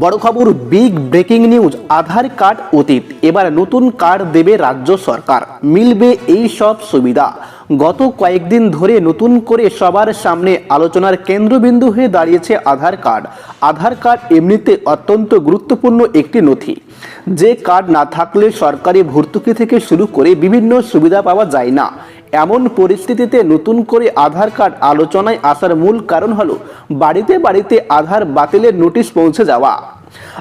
বড় খবর big breaking news Aadhaar card অতীত। এবার নতুন কার্ড দেবে রাজ্য সরকার। মিলবে এই সব সুবিধা। গত কয়েকদিন ধরে নতুন করে সবার সামনে আলোচনার কেন্দ্রবিন্দু হয়ে দাঁড়িয়েছে আধার কার্ড। আধার কার্ড এমনিতে অত্যন্ত গুরুত্বপূর্ণ একটি নথি। যে কার্ড না থাকলে সরকারি ভর্তুকি থেকে শুরু করে বিভিন্ন সুবিধা পাওয়া যায় না। এমন পরিস্থিতিতে নতুন করে আধার কার্ড আলোচনায় আসার মূল কারণ হলো বাড়িতে বাড়িতে আধার বাতিলের নোটিশ পৌঁছে যাওয়া।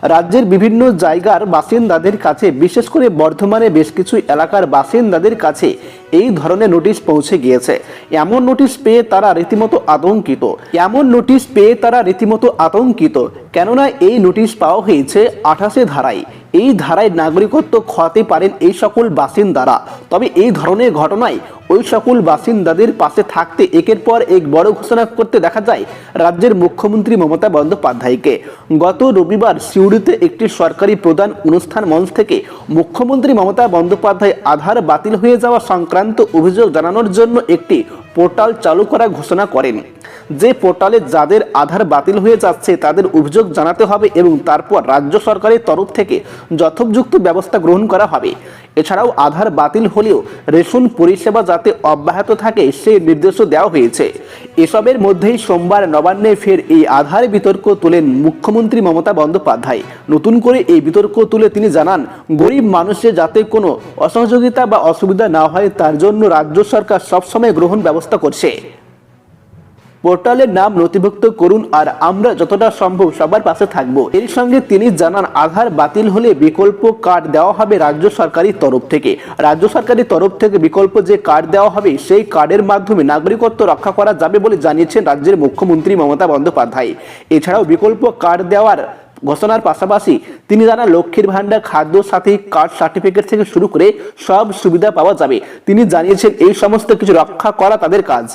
রাজ্যের বিভিন্ন জায়গার বাসিন্দাদের কাছে, বিশেষ করে বর্ধমানে বেশ কিছু এলাকার বাসিন্দাদের কাছে এই ধরনের নোটিশ পৌঁছে গিয়েছে। এমন নোটিশ পেয়ে তারা রীতিমতো আতঙ্কিত। এমন নোটিশ পেয়ে তারা রীতিমতো আতঙ্কিত। কেননা এই নোটিশ পাওয়া হয়েছে আঠাশে ধারায়। এই ধারায় নাগরিকত্ব খোয়াতে পারেন এই সকল বাসিন্দারা। তবে এই ধরনের ঘটনায় ওই সকল বাসিন্দাদের পাশে থাকতে একের পর এক বড় ঘোষণা করতে দেখা যায় রাজ্যের মুখ্যমন্ত্রী মমতা বন্দ্যোপাধ্যায়কে। গত রবিবার সিউড়িতে একটি সরকারি প্রধান অনুষ্ঠান মঞ্চ থেকে মুখ্যমন্ত্রী মমতা বন্দ্যোপাধ্যায় আধার বাতিল হয়ে যাওয়া সংক্রান্ত অভিযোগ জানানোর জন্য একটি পোর্টাল চালু করা ঘোষণা করেন। যে পোর্টালে যাদের আধার বাতিল হয়ে যাচ্ছে তাদের অভিযোগ জানাতে হবে এবং তারপর রাজ্য সরকারের তরফ থেকে যথোপযুক্ত ব্যবস্থা গ্রহণ করা হবে। এছাড়াও আধার বাতিল হলেও রেশন পরিষেবা যাতে অব্যাহত থাকে সেই নির্দেশও দেওয়া হয়েছে। এসবের মধ্যেই সোমবার নবান্নে ফের এই আধার বিতর্ক তোলেন মুখ্যমন্ত্রী মমতা বন্দ্যোপাধ্যায়। নতুন করে এই বিতর্ক তুলে তিনি জানান, গরিব মানুষের যাতে কোনো অসহযোগিতা বা অসুবিধা না হয়, তার জন্য রাজ্য সরকার সবসময় গ্রহণ ব্যবস্থা করছে। পোর্টালের নাম নথিভুক্ত করুন আর আমরা যতটা সম্ভব সবার পাশে থাকব। এর সঙ্গে তিনি জানান, আধার বাতিল হলে বিকল্প কার্ড দেওয়া হবে রাজ্য সরকারি তরফ থেকে। রাজ্য সরকারি তরফ থেকে বিকল্প যে কার্ড দেওয়া হবে, সেই কার্ডের মাধ্যমে নাগরিকত্ব রক্ষা করা যাবে বলে জানিয়েছেন রাজ্যের মুখ্যমন্ত্রী মমতা বন্দ্যোপাধ্যায়। এছাড়াও বিকল্প কার্ড দেওয়ার ঘোষণার পাশাপাশি তিনি জানান, লক্ষ্মীর ভান্ডার খাদ্য সাথী, কার্ড সার্টিফিকেট থেকে শুরু করে সব সুবিধা পাওয়া যাবে। তিনি জানিয়েছেন, এই সমস্ত কিছু রক্ষা করা তাদের কাজ।